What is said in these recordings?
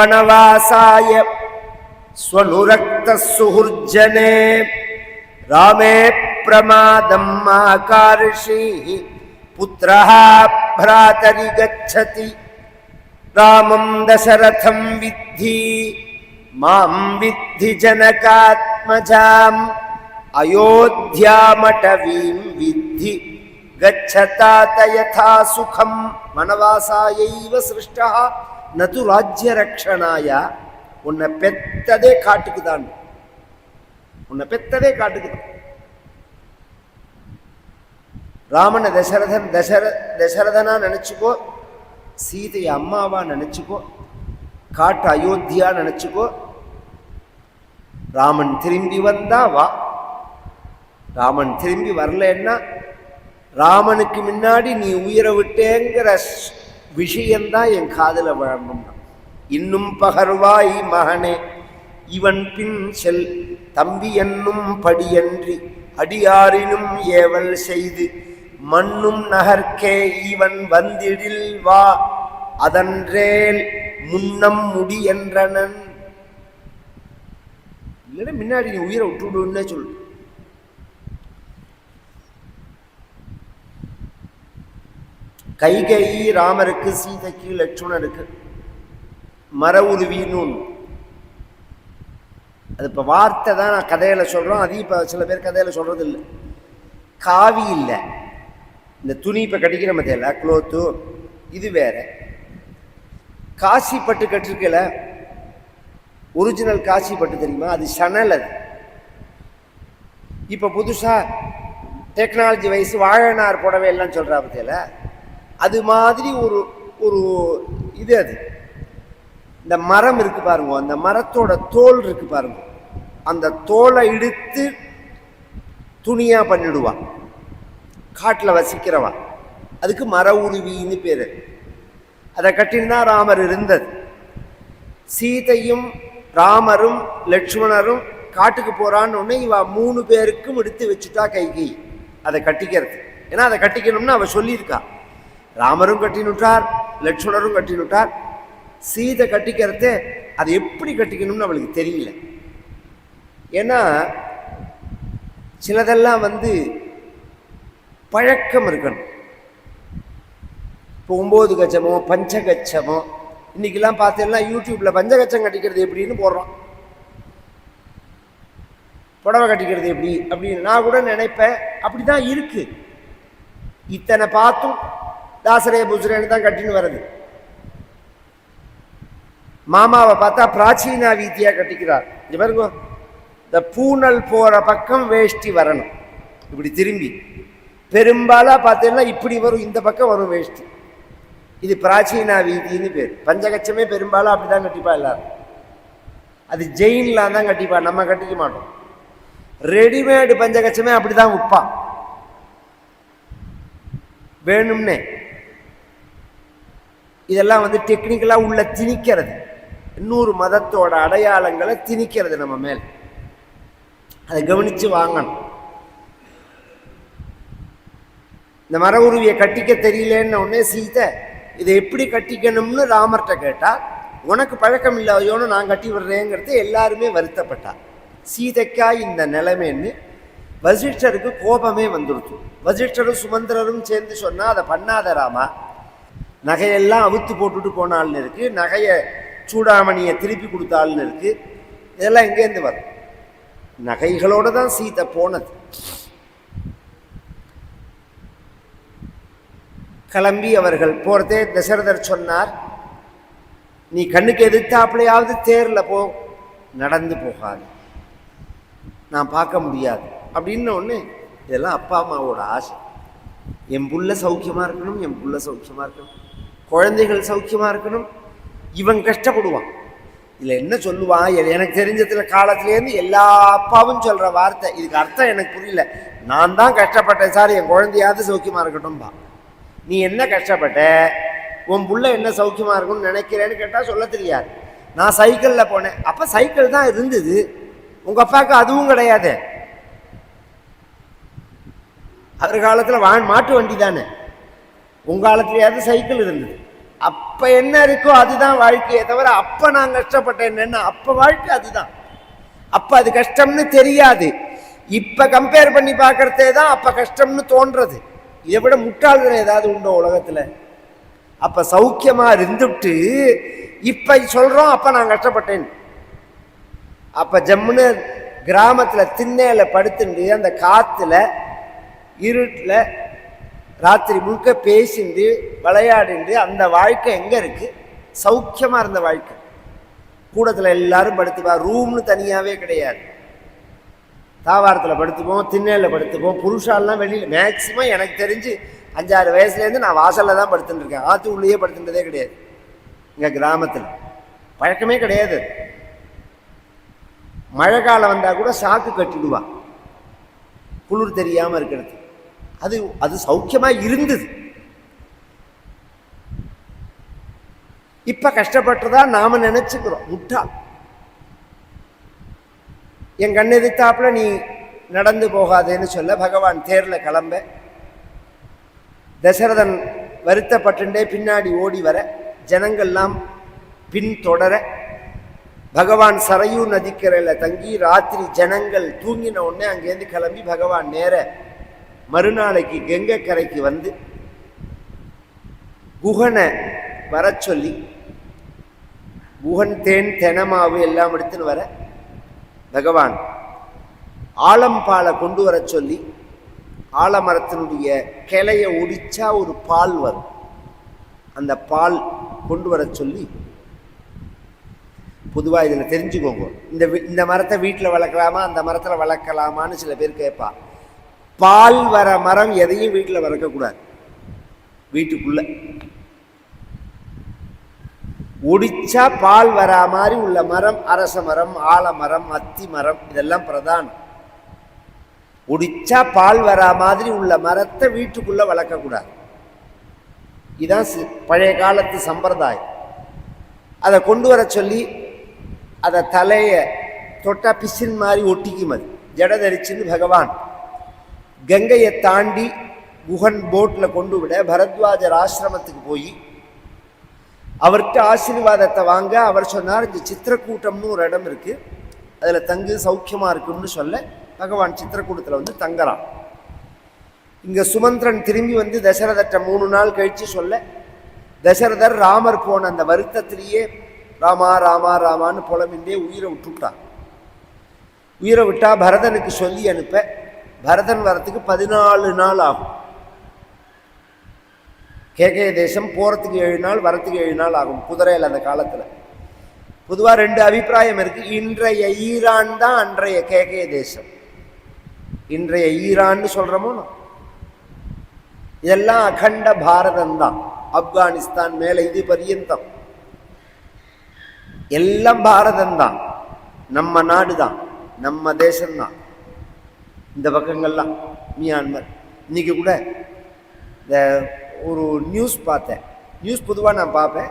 वनवासाय स्वनुरक्तः सुहृज्जने रामे प्रमादम् आकार्षीः पुत्रः भ्रातरि गच्छति रामं दशरथं विद्धि, माँ विद्धि जनकात्मजाम्, अयोध्यामटवीं विद्धि। गच्छतात यथा सुखं, वनवासायैव सृष्टः। நது ராஜ்ய ரக்ஷனாயா உன்னை பெத்ததே காட்டுக்குதான். உன்னை பெத்ததே காட்டுக்கு தான் ராமனை தசரதன் தசர தசரதனா நினச்சிக்கோ சீதையை அம்மாவா நினச்சிக்கோ காட்டு அயோத்தியா நினச்சிக்கோ ராமன் திரும்பி வந்தா வா. ராமன் திரும்பி வரலன்னா ராமனுக்கு முன்னாடி நீ உயிரை விட்டேங்கிற விஷயந்தான் என் காதில் விழணும் இன்னும் பகர்வாய் மகனே இவன் பின் செல். தம்பி என்னும் படியன்றி அடியாரினும் ஏவல் செய்து மண்ணும் நகர்க்கே இவன் வந்திடில் வா அதன்றேல் முன்னம் முடி என்றனன். இல்லைன்னா முன்னாடி நீ உயிரை விட்டுடுன்னே சொல்லு கைகை ராமருக்கு சீதைக்கு லட்சுமணருக்கு மர உருவின்னு ஒண்ணு. அது இப்போ வார்த்தை தான் நான் கதையில் சொல்கிறோம் அதையும் இப்போ சில பேர் கதையில் சொல்கிறது இல்லை காவி இல்லை. இந்த துணி இப்போ கட்டிக்கிற மத்தியில் க்ளோத்து இது வேற. காசி பட்டு கட்டிருக்கல ஒரிஜினல் காசி பட்டு தெரியுமா? அது சணல் அது. இப்போ புதுசாக டெக்னாலஜி வயசு வாழனார் புடவை எல்லாம் சொல்கிறா பத்தியில அது மாதிரி ஒரு ஒரு இது அது. இந்த மரம் இருக்கு பாருங்க அந்த மரத்தோட தோல் இருக்கு பாருங்க. அந்த தோலை இழுத்து துணியாக பண்ணிடுவான் காட்டில் வசிக்கிறவா. அதுக்கு மர உருவின்னு பேர். அதை கட்டினா ராமர் இருந்தது. சீதையும் ராமரும் லட்சுமணரும் காட்டுக்கு போகிறான்னு ஒன்று இவ மூணு பேருக்கும் எடுத்து வச்சுட்டா கைகை. அதை கட்டிக்கிறது. ஏன்னா அதை கட்டிக்கணும்னு அவள் சொல்லியிருக்கா. ராமரும் கட்டினுட்டார் லட்சுமணரும் கட்டினுட்டார் சீதை கட்டிக்கிறதே அதை எப்படி கட்டிக்கணும்னு அவளுக்கு தெரியல. ஏன்னா சிலதெல்லாம் வந்து பழக்கம் இருக்கணும். இப்போ ஒம்பது கச்சமோ பஞ்சகச்சமோ இன்றைக்கெல்லாம் பார்த்தீங்கன்னா யூடியூப்பில் பஞ்சகச்சம் கட்டிக்கிறது எப்படின்னு போடுறோம். புடவை கட்டிக்கிறது எப்படி அப்படின்னு நான் கூட நினைப்பேன். அப்படி தான் இருக்குது இத்தனை பார்த்தும் தாசரே புசுரேன்னு தான் கட்டின்னு வருது. மாமாவை பார்த்தா பிராச்சீனா வீதியாக கட்டிக்கிறார். இது பாருங்க இந்த பூனல் போகிற பக்கம் வேஷ்டி வரணும். இப்படி திரும்பி. பெரும்பாலாக பார்த்தீங்கன்னா இப்படி வரும் இந்த பக்கம் வரும் வேஷ்டி. இது பிராச்சீனா வீதின்னு பேர். பஞ்சகச்சமே பெரும்பாலும் அப்படிதான் கட்டிப்பா எல்லாரும். அது ஜெயின்லாம் தான் கட்டிப்பா நம்ம கட்டிக்க மாட்டோம். ரெடிமேடு பஞ்சகச்சமே அப்படிதான் விற்பான் வேணும்னே. இதெல்லாம் வந்து டெக்னிக்கலாக உள்ள திணிக்கிறது. இன்னொரு மதத்தோட அடையாளங்களை திணிக்கிறது நம்ம மேல். அதை கவனித்து வாங்கணும். இந்த மர உருவியை கட்டிக்க தெரியலன்னு உடனே சீதை இதை எப்படி கட்டிக்கணும்னு ராமர்கிட்ட கேட்டால் உனக்கு பழக்கம் இல்லாதையோன்னு நான் கட்டி விடுறேங்கிறது எல்லாருமே வருத்தப்பட்டார் சீதைக்கா இந்த நிலைமைன்னு வசிஷ்டருக்கு கோபமே வந்துடுச்சு வசிஷ்டரும் சுமந்திரரும் சேர்ந்து சொன்னால் அதை பண்ணாத ராமா நகையெல்லாம் அவுத்து போட்டுட்டு போனாள்னு இருக்கு. நகையை சூடாமணியை திருப்பி கொடுத்தாள்னு இருக்கு. இதெல்லாம் எங்கேருந்து வரும்? நகைகளோட தான் சீதை போனது. கிளம்பி அவர்கள் போகிறதே தசரதர் சொன்னார் நீ கண்ணுக்கு எதிர்த்தாப்புலையாவது தேரில் போ நடந்து போகாது. நான் பார்க்க முடியாது. அப்படின்னு ஒன்று இதெல்லாம் அப்பா அம்மாவோட ஆசை. என் புள்ள சௌக்கியமாக இருக்கணும் என் புள்ள சௌக்கியமாக இருக்கணும். குழந்தைகள் சௌக்கியமாக இருக்கணும். இவன் கஷ்டப்படுவான். இதில் என்ன சொல்லுவான் எ- எனக்கு தெரிஞ்சதில் காலத்துலேருந்து எல்லா அப்பாவும் சொல்கிற வார்த்தை. இதுக்கு அர்த்தம் எனக்கு புரியல. நான் தான் கஷ்டப்பட்டேன் சார். என் குழந்தையாவது சௌக்கியமாக இருக்கட்டும்பா. நீ என்ன கஷ்டப்பட்ட? உன் புள்ள என்ன சௌக்கியமாக இருக்கும்னு நினைக்கிறேன்னு கேட்டால் சொல்ல தெரியாது. நான் சைக்கிளில் போனேன். அப்போ சைக்கிள் தான் இருந்தது. உங்கள் அப்பாவுக்கு அதுவும் கிடையாது. அவர் காலத்தில் வா மாட்டு வண்டி தானே. உங்கள் காலத்துலையாவது சைக்கிள் இருந்தது. அப்போ என்ன இருக்கோ அதுதான் வாழ்க்கையே தவிர அப்போ நான் கஷ்டப்பட்டேன் என்னன்னா அப்போ வாழ்க்கை அதுதான். அப்போ அது கஷ்டம்னு தெரியாது. இப்போ கம்பேர் பண்ணி பார்க்குறதே தான் அப்போ கஷ்டம்னு தோன்றது. இதை விட முட்டாள்கள் ஏதாவது உண்டோ உலகத்தில்? அப்போ சௌக்கியமாக இருந்துட்டு இப்போ சொல்கிறோம் அப்போ நான் கஷ்டப்பட்டேன். அப்போ ஜம்முன்னு கிராமத்தில் திண்ணையில் படுத்துட்டு அந்த காற்றுல இருட்டில் ராத்திரி முழுக்க பேசிண்டு விளையாடிண்டு அந்த வாழ்க்கை எங்கே இருக்குது சௌக்கியமாக இருந்த வாழ்க்கை. கூடத்தில் எல்லாரும் படுத்துப்பா. ரூம்னு தனியாகவே கிடையாது. தாவாரத்தில் படுத்துப்போம் திண்ணையில் படுத்துப்போம். புருஷாலெலாம் வெளியில் மேக்சிமம் எனக்கு தெரிஞ்சு அஞ்சாறு வயசுலேருந்து நான் வாசலில் தான் படுத்துட்டுருக்கேன் ஆற்று உள்ளேயே படுத்துட்டதே கிடையாது. எங்கள் கிராமத்தில். பழக்கமே கிடையாது. மழை காலம் வந்தால் கூட சாக்கு கட்டிடுவான் குளிர் தெரியாமல் இருக்கிறது. அது அது சௌக்கியமாக இருந்தது. இப்போ கஷ்டப்பட்டதா நாம் நினச்சிக்கிறோம் முட்டாள். என் கண் எதிர்த்தாப்புல நீ நடந்து போகாதேன்னு சொல்ல பகவான் தேரில் கிளம்ப. தசரதன் வருத்தப்பட்டுண்டே பின்னாடி ஓடி வர ஜனங்கள்லாம் பின் தொடர பகவான் சரையூ நதிக்கரையில் தங்கி ராத்திரி ஜனங்கள் தூங்கின உடனே அங்கேருந்து கிளம்பி பகவான் நேர மறுநாளைக்கு கெங்க கரைக்கு வந்து குகனை வர சொல்லி குகன் தேன் தெனமாவு எல்லாம் எடுத்துன்னு வர பகவான் ஆலம்பாலை கொண்டு வரச் சொல்லி ஆலமரத்தினுடைய கிளையை ஒடிச்சா ஒரு பால் வரும். அந்த பால் கொண்டு வர சொல்லி பொதுவாக இதில் தெரிஞ்சுக்கோங்க. இந்த இந்த மரத்தை வீட்டில் வளர்க்கலாமா அந்த மரத்தில் வளர்க்கலாமான்னு சில பேர் கேட்பா. பால் வர மரம் எதையும் வீட்டில் வளர்க்கக்கூடாது வீட்டுக்குள்ள. ஒடிச்சா பால் வரா மாதிரி உள்ள மரம் அரச மரம் ஆலமரம் அத்தி மரம் இதெல்லாம் பிரதானம். ஒடிச்சா பால் வரா மாதிரி உள்ள மரத்தை வீட்டுக்குள்ள வளர்க்கக்கூடாது இதான் சி- பழைய காலத்து சம்பிரதாயம். அதை கொண்டு வர சொல்லி அதை தலையை தொட்டா பிசின் மாதிரி ஒட்டிக்கும் அது. ஜட தரிச்சுன்னு பகவான். கங்கையை தாண்டி குஹன் போட்டில் கொண்டு விட பரத்வாஜர் ஆசிரமத்துக்கு போய் அவர்கிட்ட ஆசீர்வாதத்தை வாங்க அவர் சொன்னார் இந்த சித்திரக்கூட்டம்னு ஒரு இடம் இருக்குது அதில் தங்கு சௌக்கியமாக இருக்கும்னு சொல்ல பகவான் சித்திரக்கூட்டத்தில் வந்து தங்குறான். இங்கே சுமந்திரன் திரும்பி வந்து தசரதற்ற மூணு நாள் கழித்து சொல்ல தசரதர் ராமர் போன அந்த வருத்தத்திலேயே ராமா ராமா ராமான்னு புலமின்றே உயிரை விட்டுட்டான். உயிரை விட்டால் பரதனுக்கு சொல்லி அனுப்ப பரதன் வரத்துக்கு பதினாலு நாள் ஆகும். கேகய தேசம் போறதுக்கு ஏழு நாள் வரத்துக்கு ஏழு நாள் ஆகும் குதிரையில் அந்த காலத்துல. பொதுவா ரெண்டு அபிப்பிராயம் இருக்கு. இன்றைய ஈரான் தான் அன்றைய கேகய தேசம். இன்றைய ஈரான்னு சொல்றோமோ? இதெல்லாம் அகண்ட பாரதம் தான். ஆப்கானிஸ்தான் மேலே இது பரியந்தம். எல்லாம் பாரதம் தான். நம்ம நாடு தான். நம்ம தேசம்தான் இந்த பக்கங்கள்லாம் மியான்மர். இன்னைக்கு கூட இந்த ஒரு நியூஸ் பார்த்தேன். நியூஸ் பொதுவாக நான் பார்ப்பேன்.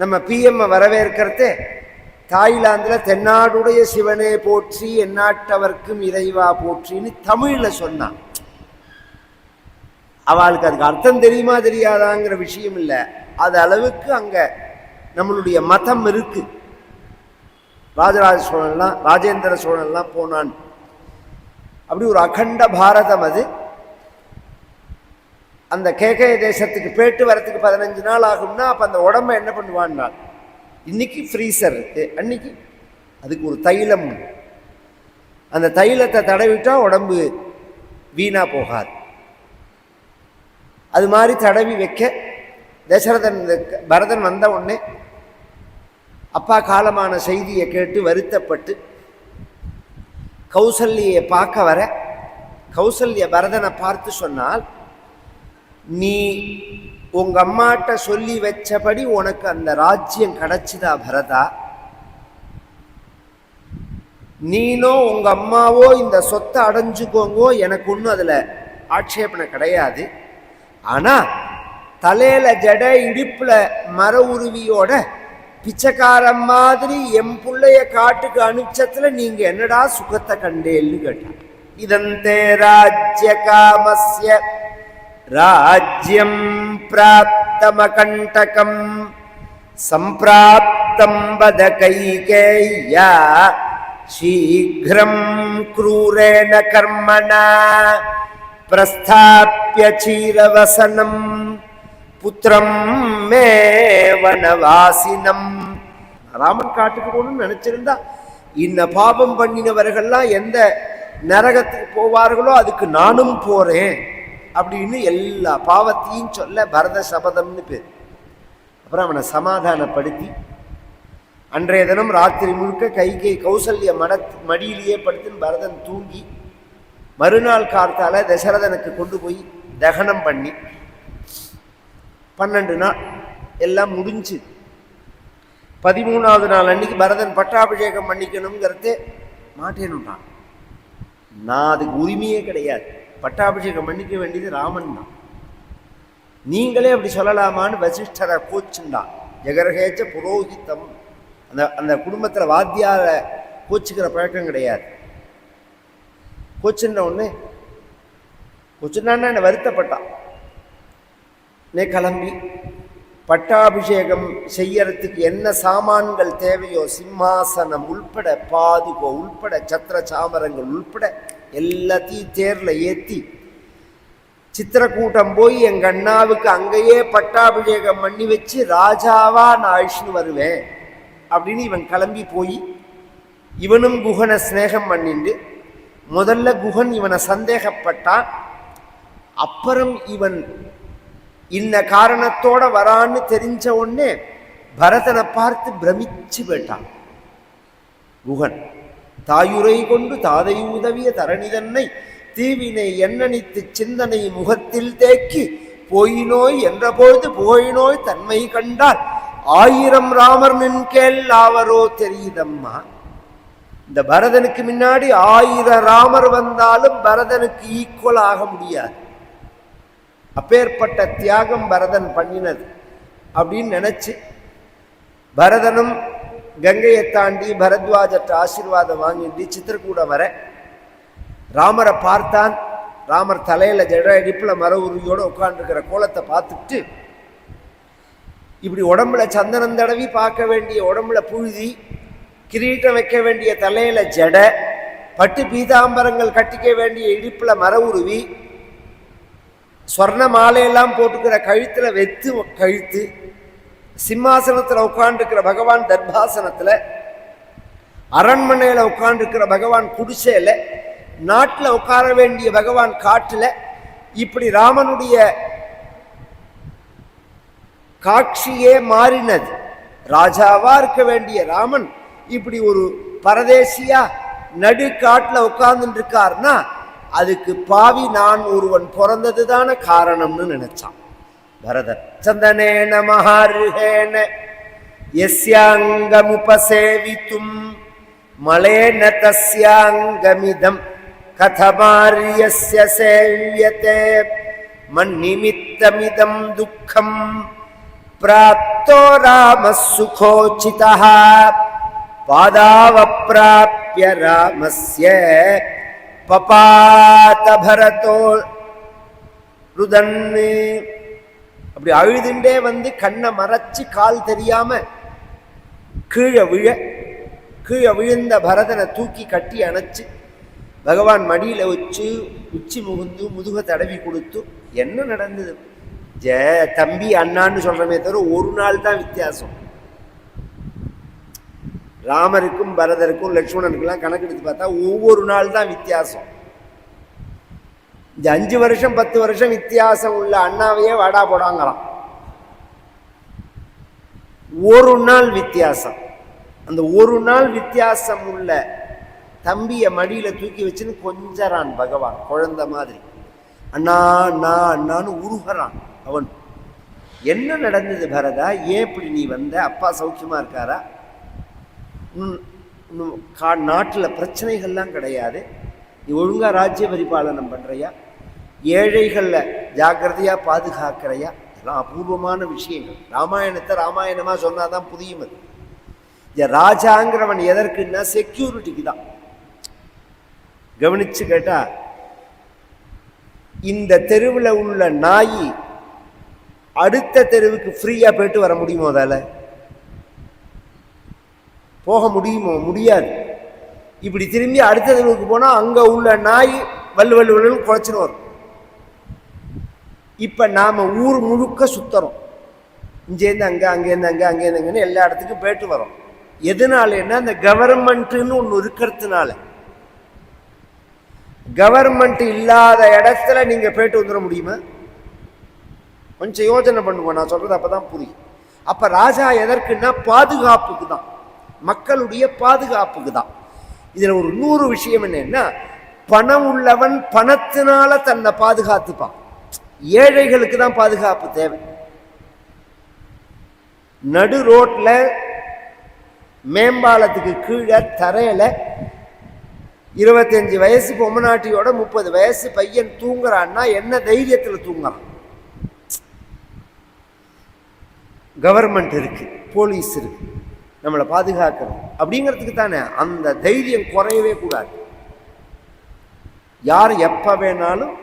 நம்ம பிஎம் வரவேற்கிறது தாய்லாந்தில் தென்னாடுடைய சிவனே போற்றி எந்நாட்டவர்க்கும் இறைவா போற்றின்னு தமிழில் சொன்னான் அவளுக்கு அதுக்கு அர்த்தம் தெரியுமா தெரியாதாங்கிற விஷயம் இல்லை. அது அளவுக்கு அங்கே நம்மளுடைய மதம் இருக்குது ராஜராஜ சோழன்லாம் ராஜேந்திர சோழன்லாம் போனான். அப்படி ஒரு அகண்ட பாரதம் அது. அந்த கேகய தேசத்துக்கு போயிட்டு வரத்துக்கு பதினஞ்சு நாள் ஆகும்னா அப்போ அந்த உடம்ப என்ன பண்ணுவான்னா இன்னைக்கு ஃப்ரீசர் இருக்கு. அன்னைக்கு அதுக்கு ஒரு தைலம். அந்த தைலத்தை தடவிட்டா உடம்பு வீணா போகாது. அது மாதிரி தடவி வைக்க தசரதன் பரதன் வந்த உடனே அப்பா காலமான செய்தியை கேட்டு வருத்தப்பட்டு கௌசல்யை பார்க்க வர கௌசல்ய பரதனை பார்த்து சொன்னால் நீ உங்க அம்மாட்ட சொல்லி வச்சபடி உனக்கு அந்த ராஜ்யம் கிடைச்சதா பரதா? நீனோ உங்க அம்மாவோ இந்த சொத்தை அடைஞ்சுக்கோங்கோ எனக்கு ஒன்றும் அதுல ஆட்சேபனை கிடையாது. ஆனா தலையில ஜட இடுப்புல மர உருவியோட பிச்சைக்காரன் மாதிரி என் பிள்ளைய காட்டுக்கு அனுப்பிச்சத்துல நீங்க என்னடா சுகத்தை கண்டேன்னு கேட்டான். இதந்தே ராஜ்ய காமஸ்ய ராஜ்யம் பிராப்தமகண்டகம் சம்பிராப்தம் வத கைகேயா சீக்கிரம் கிரூரேண கர்மணா பிரஸ்தாபிய சீரவசனம் புத்திரம் மேவனவாசினம் ராமன் காட்டுக்கு போகணும்னு நினச்சிருந்தா இன்ன பாபம் பண்ணினவர்கள்லாம் எந்த நரகத்துக்கு போவார்களோ அதுக்கு நானும் போகிறேன் அப்படின்னு எல்லா பாவத்தையும் சொல்ல பரத சபதம்னு பேர். அப்புறம் அவனை சமாதானப்படுத்தி அன்றைய தினம் ராத்திரி முழுக்க கைகை கௌசல்ய மட மடியிலேயே படுத்துன்னு பரதன் தூங்கி மறுநாள் கார்த்தால தசரதனுக்கு கொண்டு போய் தகனம் பண்ணி பன்னெண்டு நாள் எல்லாம் முடிஞ்சு. பதிமூணாவது நாள் அன்னைக்கு பரதன் பட்டாபிஷேகம் பண்ணிக்கணுங்கிறதே மாட்டேன்னுட்டான் நான் அதுக்கு உரிமையே கிடையாது. பட்டாபிஷேகம் பண்ணிக்க வேண்டியது ராமன் தான். நீங்களே அப்படி சொல்லலாமான்னு வசிஷ்டரை கோச்சுண்டான் ஜெகரகேச்ச புரோகித்தம். அந்த அந்த குடும்பத்தில் வாத்தியார கோச்சுக்கிற பழக்கம் கிடையாது. கோச்சுன்ன ஒன்று கோச்சுண்டான்னா என்ன வருத்தப்பட்டான். கிளம்பி பட்டாபிஷேகம் செய்யறதுக்கு என்ன சாமான்கள் தேவையோ சிம்மாசனம் உள்பட பாதுகோ உள்பட சத்திர சாமரங்கள் உள்பட எல்லாத்தையும் தேர்ல ஏற்றி சித்திரக்கூட்டம் போய் எங்கள் அண்ணாவுக்கு அங்கேயே பட்டாபிஷேகம் பண்ணி வச்சு ராஜாவா நான் அழிச்சுன்னு வருவேன். அப்படின்னு இவன் கிளம்பி போய் இவனும் குகனை சிநேகம் பண்ணிண்டு முதல்ல குகன் இவனை சந்தேகப்பட்டான். அப்புறம் இவன் இந்த காரணத்தோட வரான்னு தெரிஞ்ச உடனே பரதனை பார்த்து பிரமிச்சு போயிட்டான். குகன் தாயுரை கொண்டு தாதை உதவிய தரணிதன்னை தீவினை எண்ணனித்து சிந்தனை முகத்தில் தேக்கி போயினோய் என்றபோது புகழினோய் தன்மை கண்டால் ஆயிரம் ராமர் நின் கேள் ஆவரோ தெரியுதம்மா? இந்த பரதனுக்கு முன்னாடி ஆயிரம் ராமர் வந்தாலும் பரதனுக்கு ஈக்குவல் ஆக முடியாது. அப்பேற்பட்ட தியாகம் பரதன் பண்ணினது அப்படின்னு நினச்சி பரதனும் கங்கையை தாண்டி பரத்வாஜற்ற ஆசீர்வாதம் வாங்கிட்டு சித்திரக்கூட வர ராமரை பார்த்தான். ராமர் தலையில் ஜட இடிப்பில் மர உருவியோடு உட்காந்துருக்கிற கோலத்தை பார்த்துட்டு இப்படி உடம்புல சந்தனம் தடவி பார்க்க வேண்டிய உடம்புல புழுதி கிரீட்டம் வைக்க வேண்டிய தலையில் ஜட பட்டு பீதாம்பரங்கள் கட்டிக்க வேண்டிய இடிப்பில் மர உருவி ஸ்வர்ண மாலையெல்லாம் போட்டுக்கிற கழுத்தில் வெத்து கழுத்து சிம்மாசனத்தில் உட்காந்துருக்கிற பகவான் தர்பாசனத்தில் அரண்மனையில் உட்காந்துருக்கிற பகவான் குடிசையில் நாட்டில் உட்கார வேண்டிய பகவான் காட்டில் இப்படி ராமனுடைய காட்சியே மாறினது. ராஜாவா இருக்க வேண்டிய ராமன் இப்படி ஒரு பரதேசியா நடு காட்டில் உட்கார்ந்துட்டு இருக்காருன்னா அதுக்கு பாவி நான் ஒருவன் பிறந்தது தானே காரணம்னு நினைச்சான். பரதன் சந்தனேன மகாருகேன எஸ்யாங்கமுபசேவித்தும் மலேன தஸ்யாங்கமிதம் கதமாரியஸ்ய சேவியதே மன்னிமித்தமிதம் துக்கம் பிராப்தோ ராம சுகோச்சிதः பாதாவப்பிராப்ய ராமஸ்ய பபாத்த பரத்தோ ருதன்னு. அப்படி அழுதுண்டே வந்து கண்ணை மறைச்சு கால் தெரியாம கீழே விழ கீழே விழுந்த பரதனை தூக்கி கட்டி அணைச்சு பகவான் மடியில வச்சு உச்சி முகுந்து முதுக தடவி கொடுத்து என்ன நடந்தது? ஜ தம்பி அண்ணான்னு சொல்றமே தவிர ஒரு நாள் தான் வித்தியாசம். ராமருக்கும் பரதருக்கும் லக்ஷ்மணனுக்கெல்லாம் கணக்கெடுத்து பார்த்தா ஒவ்வொரு நாள் தான் வித்தியாசம். இந்த அஞ்சு வருஷம் பத்து வருஷம் வித்தியாசம் உள்ள அண்ணாவையே வாடா போடாங்களாம். ஒரு நாள் வித்தியாசம். அந்த ஒரு நாள் வித்தியாசம் உள்ள தம்பியை மடியில் தூக்கி வச்சுன்னு கொஞ்சறான் பகவான் குழந்தை மாதிரி. அண்ணா அண்ணா அண்ணான்னு உருகிறான் அவன். என்ன நடந்தது பரதா? ஏன் இப்படி நீ வந்த? அப்பா சௌக்கியமாக இருக்காரா? கா நாட்டில் பிரச்சனைகள்லாம் கிடையாது. நீ ஒழுங்காக ராஜ்ய பரிபாலனம் பண்ணுறியா ஏழைகளில் ஜாக்கிரதையாக பாதுகாக்கிறையா? இதெல்லாம் அபூர்வமான விஷயங்கள். ராமாயணத்தை ராமாயணமாக சொன்னால் தான் புரியும் அது. இந்த ராஜாங்கிறவன் எதற்குன்னா செக்யூரிட்டிக்கு தான். கவனிச்சு கேட்டா இந்த தெருவில் உள்ள நாய் அடுத்த தெருவுக்கு ஃப்ரீயாக போயிட்டு வர முடியுமோ அதால் போக முடியுமோ? முடியாது. இப்படி திரும்பி அடுத்த தெருவுக்கு போனால் அங்கே உள்ள நாய் வல்லு வல்லு வல்லுன்னு குறைச்சின்னு வரும் இப்போ நாம் ஊர் முழுக்க சுற்றுறோம் இங்கேருந்து அங்கே அங்கேருந்து அங்கே அங்கேருந்து அங்கேன்னு எல்லா இடத்துக்கும் போயிட்டு வரோம். எதனாலன்னா அந்த கவர்மெண்ட்டுன்னு ஒன்று இருக்கிறதுனால. கவர்மெண்ட் இல்லாத இடத்துல நீங்கள் போயிட்டு வந்துட முடியுமா? கொஞ்சம் யோசனை பண்ணுவோம் நான் சொல்கிறது அப்போ தான் புரியும். அப்போ ராஜா எதற்குன்னா பாதுகாப்புக்கு தான். மக்களுடைய பாதுகாப்புக்கு தான் இதில் ஒரு நூறு விஷயம் என்னன்னா பணம் உள்ளவன் பணத்தினால தன்னை பாதுகாத்துப்பான். ஏழைகளுக்கு தான் பாதுகாப்பு தேவை. நடு ரோட்ல மேம்பாலத்துக்கு கீழே தரையில இருபத்தஞ்சு வயசு பொம்மநாட்டியோட முப்பது வயசு பையன் தூங்குறான்னா என்ன தைரியத்தில் தூங்குறான் கவர்மெண்ட் இருக்கு போலீஸ் இருக்கு. நம்மளை பாதுகாக்கணும். அப்படிங்கிறதுக்கு தானே அந்த தைரியம் குறையவே கூடாது. யார் எப்போ வேணாலும்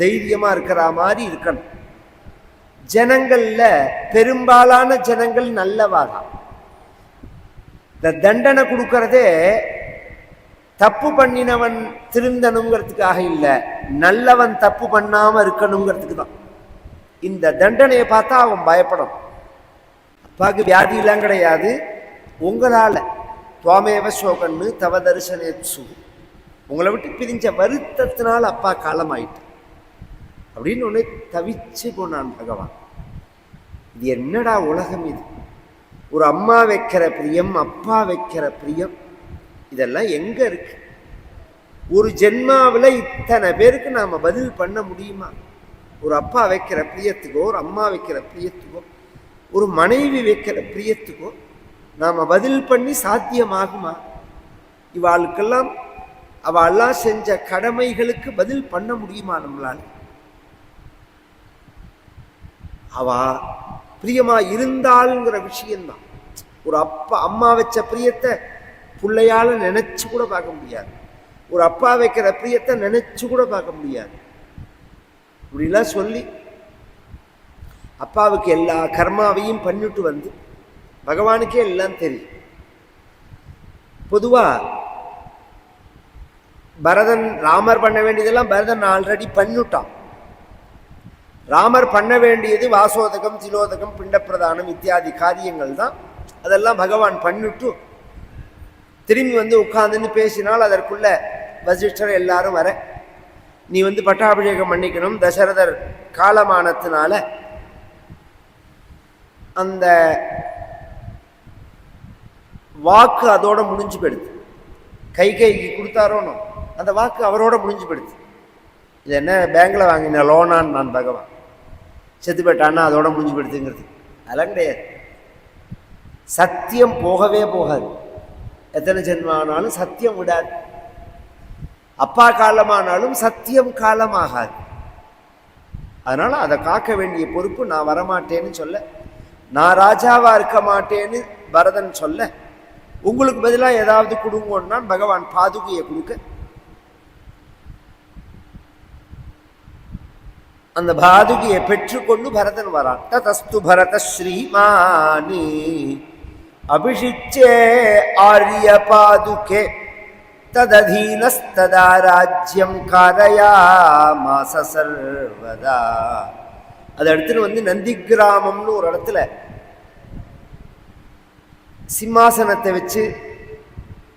தைரியமாக இருக்கிற மாதிரி இருக்கணும். ஜனங்கள்ல பெரும்பாலான ஜனங்கள் நல்லவாதான் இந்த தண்டனை கொடுக்கறதே தப்பு பண்ணினவன் திருந்தணுங்கிறதுக்காக இல்லை நல்லவன் தப்பு பண்ணாம இருக்கணுங்கிறதுக்கு தான். இந்த தண்டனையை பார்த்தா அவன் பயப்படும். அப்பாவுக்கு வியாதியெல்லாம் கிடையாது. உங்களால் துவாமேவ சோகன்னு தவ தரிசனேத்சு உங்களை விட்டு பிரிஞ்ச வருத்தத்தினால் அப்பா காலமாயிட்டு அப்படின்னு ஒன்று தவிச்சு போனான் பகவான். இது என்னடா உலகம் இது? ஒரு அம்மா வைக்கிற பிரியம் அப்பா வைக்கிற பிரியம் இதெல்லாம் எங்கே இருக்கு? ஒரு ஜென்மாவில் இத்தனை பேருக்கு நாம் பதில் பண்ண முடியுமா? ஒரு அப்பா வைக்கிற பிரியத்துக்கோ ஒரு அம்மா வைக்கிற பிரியத்துக்கோ ஒரு மனைவி வைக்கிற பிரியத்துக்கோ நாம பதில் பண்ணி சாத்தியமாகுமா? இவாளுக்கெல்லாம் அவெல்லாம் செஞ்ச கடமைகளுக்கு பதில் பண்ண முடியுமா நம்மளால? அவா பிரியமா இருந்தாளுங்கிற விஷயம்தான். ஒரு அப்பா அம்மா வச்ச பிரியத்தை பிள்ளையால நினைச்சு கூட பார்க்க முடியாது. ஒரு அப்பா வைக்கிற பிரியத்தை நினைச்சு கூட பார்க்க முடியாது. இப்படிலாம் சொல்லி அப்பாவுக்கு எல்லா கர்மாவையும் பண்ணிட்டு வந்து பகவானுக்கே எல்லாம் தெரியும். பொதுவாக பரதன் ராமர் பண்ண வேண்டியதெல்லாம் பரதன் ஆல்ரெடி பண்ணிட்டான். ராமர் பண்ண வேண்டியது வாசோதகம் திலோதகம் பிண்டப்பிரதானம் இத்தியாதி காரியங்கள் தான். அதெல்லாம் பகவான் பண்ணிட்டு திரும்பி வந்து உட்கார்ந்துன்னு பேசினால் அதற்குள்ள வசிஷ்டர் எல்லாரும் வர நீ வந்து பட்டாபிஷேகம் பண்ணிக்கணும். தசரதர் காலமானத்தினால அந்த வாக்கு அதோட முடிஞ்சு போயிடுது. கை கைக்கு கொடுத்தாரோனோ அந்த வாக்கு அவரோட முடிஞ்சு போயிடுது. இது என்ன பேங்க்கில் வாங்கின லோனான்னு நான் பகவான். செத்து போயிட்டான்னா அதோட முடிஞ்சு போயிடுதுங்கிறது. அதெல்லாம் கிடையாது. சத்தியம் போகவே போகாது. எத்தனை ஜென்மானாலும் சத்தியம் விடாது. அப்பா காலமானாலும் சத்தியம் காலமாகாது. அதனால் அதை காக்க வேண்டிய பொறுப்பு நான் வரமாட்டேன்னு சொல்ல நான் ராஜாவாக இருக்க மாட்டேன்னு பரதன் சொல்ல உங்களுக்கு பதிலாக ஏதாவது கொடுங்கன்னா பகவான் பாதுகையை கொடுக்க. அந்த பாதுகையை பெற்றுக்கொண்டு பரதன் வரான். ததஸ்து பரத ஸ்ரீமானி அபிஷிச்சே ஆரிய பாதுகே. தததீனஸ்ததா ராஜ்யம் காரயாமாச சர்வதா. அதை எடுத்துட்டு வந்து நந்தி கிராமம்னு ஒரு இடத்துல சிம்மாசனத்தை வச்சு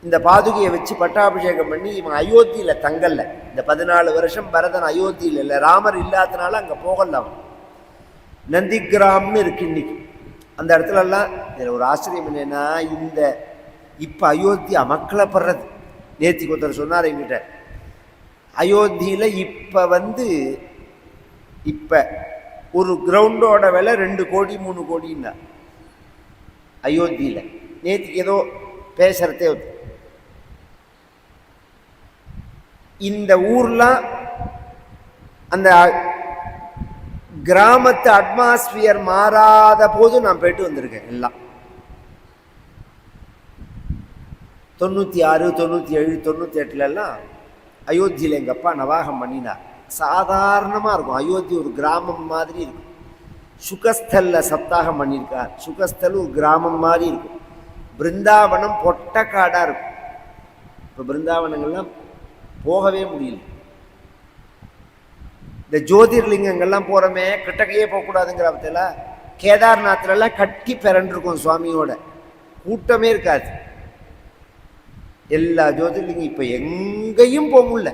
இந்த பாதுகையை வச்சு பட்டாபிஷேகம் பண்ணி இவன் அயோத்தியில் தங்கல்ல இந்த பதினாலு வருஷம் பரதன் அயோத்தியில் இல்லை ராமர் இல்லாதனால அங்கே போகல அவன். நந்திகிராம்னு இருக்கு இன்னைக்கு. அந்த இடத்துலலாம் இதில் ஒரு ஆச்சரியம் என்னென்னா இந்த இப்ப அயோத்தி படுறது நேத்தி ஒருத்தர் சொன்னார் என்கிட்ட அயோத்தியில் இப்போ வந்து இப்போ ஒரு கிரவுண்டோட விலை ரெண்டு கோடி மூணு கோடின்னா அயோத்தியில். நேற்று ஏதோ பேசுறதே வந்து இந்த ஊரில் அந்த கிராமத்து அட்மாஸ்பியர் மாறாத போது நான் போயிட்டு வந்திருக்கேன் எல்லாம். தொண்ணூற்றி ஆறு தொண்ணூற்றி ஏழு தொண்ணூற்றி எட்டுலலாம் அயோத்தியில் எங்கள் அப்பா நவாகம் பண்ணினார். சாதாரணமாக இருக்கும். அயோத்தி ஒரு கிராமம் மாதிரி இருக்கும். சுகஸ்தல்ல சப்தாகம் பண்ணியிருக்கார். சுகஸ்தல் ஒரு கிராமம் மாதிரி இருக்கும். பிருந்தாவனம் பொட்டக்காடாக இருக்கும். இப்போ பிருந்தாவனங்கள்லாம் போகவே முடியல. இந்த ஜோதிர்லிங்கங்கள்லாம் போகிறோமே கிட்டக்கையே போகக்கூடாதுங்கிற பற்றில கேதார்நாத்லலாம் கட்டி பிறண்டிருக்கும் சுவாமியோட. கூட்டமே இருக்காது. எல்லா ஜோதிர்லிங்கம் இப்போ எங்கேயும் போக முடியல.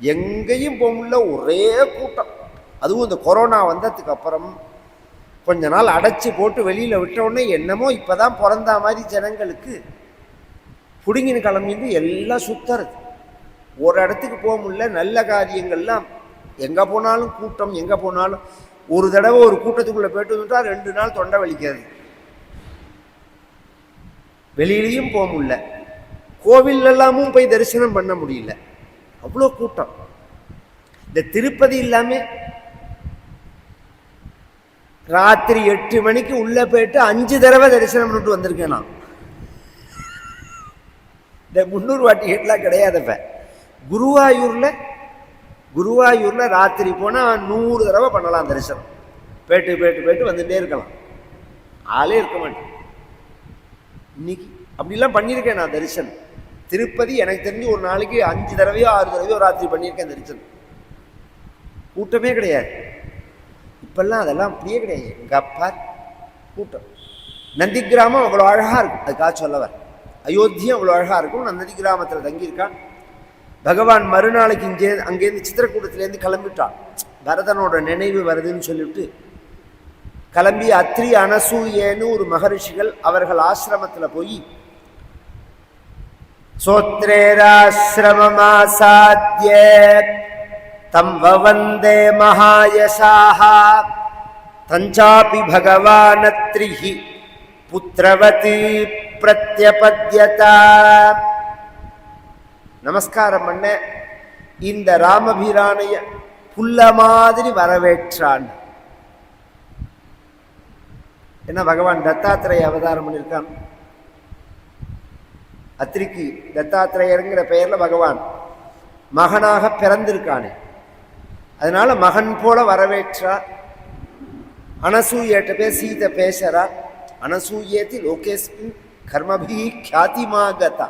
எங்கேயும் போக முடியல ஒரே கூட்டம். அதுவும் இந்த கொரோனா வந்ததுக்கு அப்புறம் கொஞ்ச நாள் அடைச்சி போட்டு வெளியில் விட்டவுடனே என்னமோ இப்போ தான் பிறந்தா மாதிரி ஜனங்களுக்கு பிடுங்கின்னு கிளம்பிந்து எல்லாம் சுத்துறது. ஒரு இடத்துக்கு போக முடியல நல்ல காரியங்கள்லாம் எங்கே போனாலும் கூட்டம் எங்கே போனாலும் ஒரு தடவை ஒரு கூட்டத்துக்குள்ளே போயிட்டு வந்துட்டால் ரெண்டு நாள் தொண்டை வலிக்காது. வெளியிலையும் போக முடியல. கோவிலெல்லாமும் போய் தரிசனம் பண்ண முடியல. அவ்வளோ கூட்டம். இந்த திருப்பதி இல்லாமல் ராத்திரி எட்டு மணிக்கு உள்ளே போயிட்டு அஞ்சு தடவை தரிசனம் பண்ணிட்டு வந்திருக்கேன் நான். இந்த முந்நூறு வாட்டிகள்லாம் கிடையாதுப்ப குருவாயூரில் குருவாயூரில் ராத்திரி போனால் நூறு தடவை பண்ணலாம் தரிசனம். போயிட்டு போயிட்டு போயிட்டு வந்துட்டே இருக்கலாம். ஆளே இருக்க மாட்டேன். இன்னைக்கு அப்படிலாம் பண்ணியிருக்கேன் நான் தரிசனம். திருப்பதி எனக்கு தெரிஞ்சு ஒரு நாளைக்கு அஞ்சு தடவையோ ஆறு தடவையோ ராத்திரி பண்ணியிருக்கேன் தரிசனம். கூட்டமே கிடையாது. இப்பெல்லாம் அதெல்லாம் அப்படியே கிடையாது. எங்கள் அப்பா கூட்டம். நந்தி கிராமம் அவ்வளோ அழகாக இருக்கும். அதுக்காக சொல்லவர் அயோத்தியம் அவ்வளோ அழகாக இருக்கும். நான் நந்தி கிராமத்தில் தங்கியிருக்கான். பகவான் மறுநாளைக்கு இங்கே அங்கேருந்து சித்திரக்கூடத்துலேருந்து கிளம்பிட்டான். பரதனோட நினைவு வருதுன்னு சொல்லிவிட்டு கிளம்பி அத்ரி அனசூயேன்னு ஒரு மகரிஷிகள் அவர்கள் ஆசிரமத்தில் போய் சோத்ரேராசிரமமாசாத்திய தம் வவந்தே மகாயசாக தஞ்சாபி பகவானத்ரிஹி புத்திரவதி பிரத்யபத்யத. நமஸ்காரம் பண்ண இந்த ராமபிரானைய புல்ல மாதிரி வரவேற்றான். என்ன பகவான் தத்தாத்திரேய அவதாரம் பண்ணியிருக்கான் அத்திரிக்கு தத்தாத்திரேயருங்கிற பெயர்ல பகவான் மகனாக பிறந்திருக்கானே. அதனால மகன் போல வரவேற்றா. அனசூயேட்ட பேர் சீதை பேசுறா. அனசூயேதி லோகேஸ்மின் கர்மபி கியாதிமாகதா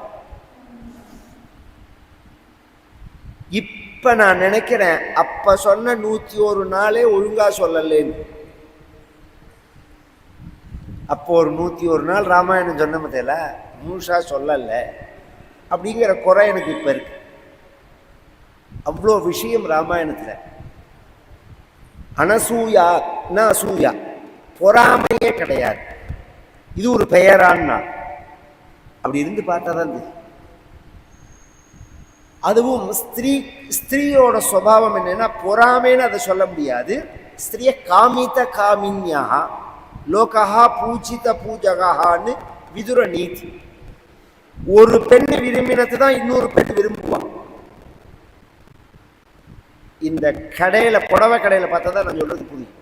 இப்ப நான் நினைக்கிறேன் அப்ப சொன்ன நூத்தி ஒரு நாளே ஒழுங்கா சொல்லலேன்னு அப்போ ஒரு நூற்றி ஒரு நாள் ராமாயணம் சொன்ன மத்தியில முழுசா சொல்லலை. அப்படிங்கிற குறை எனக்கு இப்போ இருக்கு. அவ்வளோ விஷயம் ராமாயணத்தில். அனசூயா அசூயா பொறாமையே கிடையாது. இது ஒரு பெயரான்னா. அப்படி இருந்து பார்த்தா தான் அதுவும் ஸ்திரீ ஸ்திரீயோட சுபாவம் என்னன்னா பொறாமைன்னு அதை சொல்ல முடியாது. ஸ்திரிய காமித காமின்யா லோகா பூஜித பூஜகான்னு விதுர நீதி. ஒரு பெண் விரும்பினது தான் இன்னொரு பெண் விரும்புவான் இந்த கடையில் புடவை கடையில் பார்த்தா தான் நான் சொல்றது புரியும்.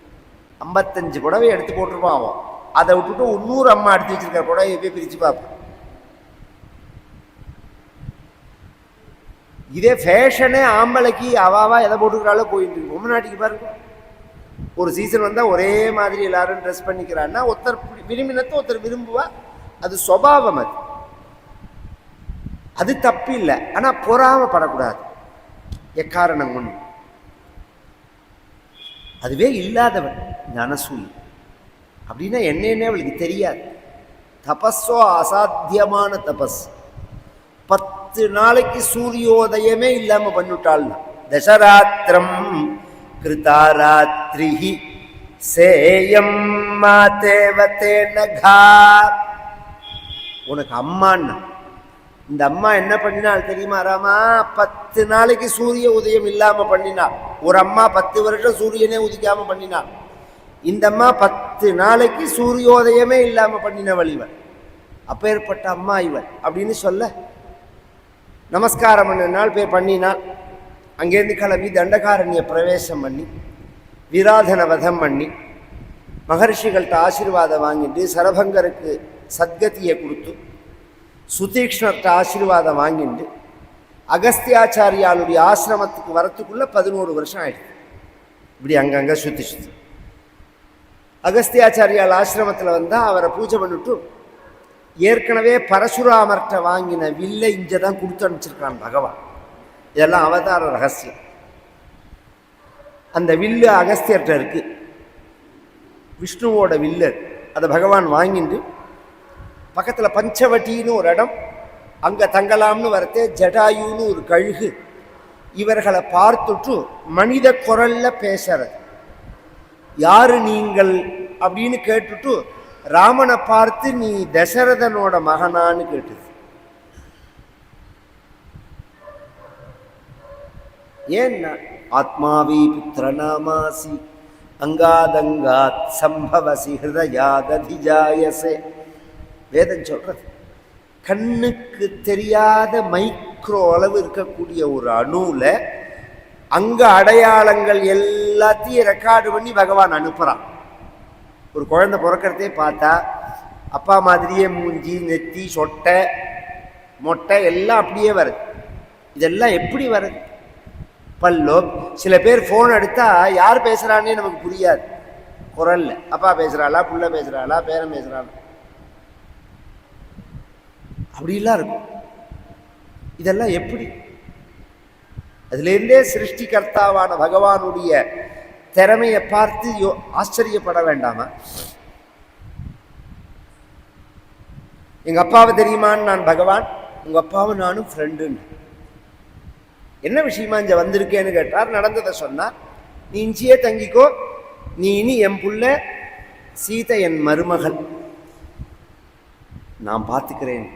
ஐம்பத்தஞ்சு புடவை எடுத்து போட்டிருப்பான் அவன். அதை விட்டுட்டு இன்னொரு அம்மா எடுத்து வச்சிருக்கிற புடவை போய் பிரித்து பார்ப்போம். இதே ஃபேஷனே ஆம்பளைக்கு அவாவா எதை போட்டுக்கிறாலோ போயிட்டு இருக்கு. நாட்டுக்கு பாருங்க ஒரு சீசன் வந்தால் ஒரே மாதிரி எல்லாரும் ட்ரெஸ் பண்ணிக்கிறான்னா ஒருத்தர் விரும்பினத்தை ஒருத்தர் விரும்புவா. அது சுவாவம் அது. அது தப்பு இல்லை. ஆனால் பொறாமப்படக்கூடாது. எக்காரணம் ஒன்று அதுவே இல்லாதவன் ஞானசூலி அப்படின்னா என்னென்ன அவளுக்கு தெரியாது. தபஸோ அசாத்தியமான தபஸ். பத்து நாளைக்கு சூரியோதயமே இல்லாம பண்ணிவிட்டாள் தசராத்திரம் கிருதாராத்திரி சேயம் மாதேவதே நகா உனக்கு அம்மான்னா இந்த அம்மா என்ன பண்ணினாள் தெரியுமா ராமா? பத்து நாளைக்கு சூரிய உதயம் இல்லாம பண்ணினாள். ஒரு அம்மா பத்து வருஷம் சூரியனே உதிக்காமல் பண்ணினாள். இந்த அம்மா பத்து நாளைக்கு சூரியோதயமே இல்லாமல் பண்ணினவள் இவள். அப்பேற்பட்ட அம்மா இவள் அப்படின்னு சொல்ல நமஸ்காரம் பண்ண நாள் போய் பண்ணினாள். அங்கேருந்து கிளம்பி தண்டகாரண்ய பிரவேசம் பண்ணி விராதன வதம் பண்ணி மகர்ஷிகள்கிட்ட ஆசீர்வாதம் வாங்கிட்டு சரபங்கருக்கு சத்கதியை கொடுத்து சுதீக்ஷ்ணர்கிட்ட ஆசீர்வாதம் வாங்கிட்டு அகஸ்தியாச்சாரியாளுடைய ஆசிரமத்துக்கு வரத்துக்குள்ள பதினோரு வருஷம் ஆயிடுச்சு. இப்படி அங்கங்கே சுற்றி சுற்றி அகஸ்தியாச்சாரியால் ஆசிரமத்தில் வந்தால் அவரை பூஜை பண்ணிட்டு ஏற்கனவே பரசுராமர்கிட்ட வாங்கின வில்லை இங்கே தான் கொடுத்து அனுப்பிச்சிருக்கான் பகவான். இதெல்லாம் அவதார ரகசியம். அந்த வில்லு அகஸ்தியர்கிட்ட இருக்கு. விஷ்ணுவோட வில்லு அதை பகவான் வாங்கிட்டு பக்கத்தில் பஞ்சவட்டின்னு ஒரு இடம் அங்கே தங்கலாம்னு வரத்தே ஜடாயுன்னு ஒரு கழுகு. இவர்களை பார்த்துட்டு மனித குரல்ல பேசுறது. யாரு நீங்கள்? அப்படின்னு கேட்டுட்டு ராமனை பார்த்து நீ தசரதனோட மகனான்னு கேட்டுது. ஏன்னா ஆத்மாவி புத்திரநாமாசி அங்காதங்காத் சம்பவசி ஹிருதயாததிஜாயசே வேதம் சொல்றது. கண்ணுக்கு தெரியாத மைக்ரோ அளவு இருக்கக்கூடிய ஒரு அணுவில் அங்கே அடையாளங்கள் எல்லாத்தையும் ரெக்கார்டு பண்ணி பகவான் அனுப்புகிறான் ஒரு குழந்தை பிறக்கிறதே பார்த்தா அப்பா மாதிரியே மூஞ்சி நெத்தி சொட்டை மொட்டை எல்லாம் அப்படியே வருது. இதெல்லாம் எப்படி வருது? பல்லோ சில பேர் ஃபோன் எடுத்தால் யார் பேசுகிறான்னே நமக்கு புரியாது. குரல்ல அப்பா பேசுகிறாளா புள்ள பேசுகிறாளா பேரன் பேசுகிறாளா அப்படிலாம் இருக்கும். இதெல்லாம் எப்படி? அதுலேருந்தே சிருஷ்டிகர்த்தாவான பகவானுடைய திறமையை பார்த்து யோ ஆச்சரியப்பட வேண்டாமா? எங்கள் அப்பாவை தெரியுமான்னு நான் பகவான்? உங்கள் அப்பாவும் நானும் ஃப்ரெண்டுன்னு என்ன விஷயமா இங்கே வந்திருக்கேன்னு கேட்டார். நடந்ததை சொன்னார் நீ இஞ்சியே தங்கிக்கோ. நீ இனி என் புள்ள சீதை என் மருமகள். நான் பார்த்துக்கிறேன்.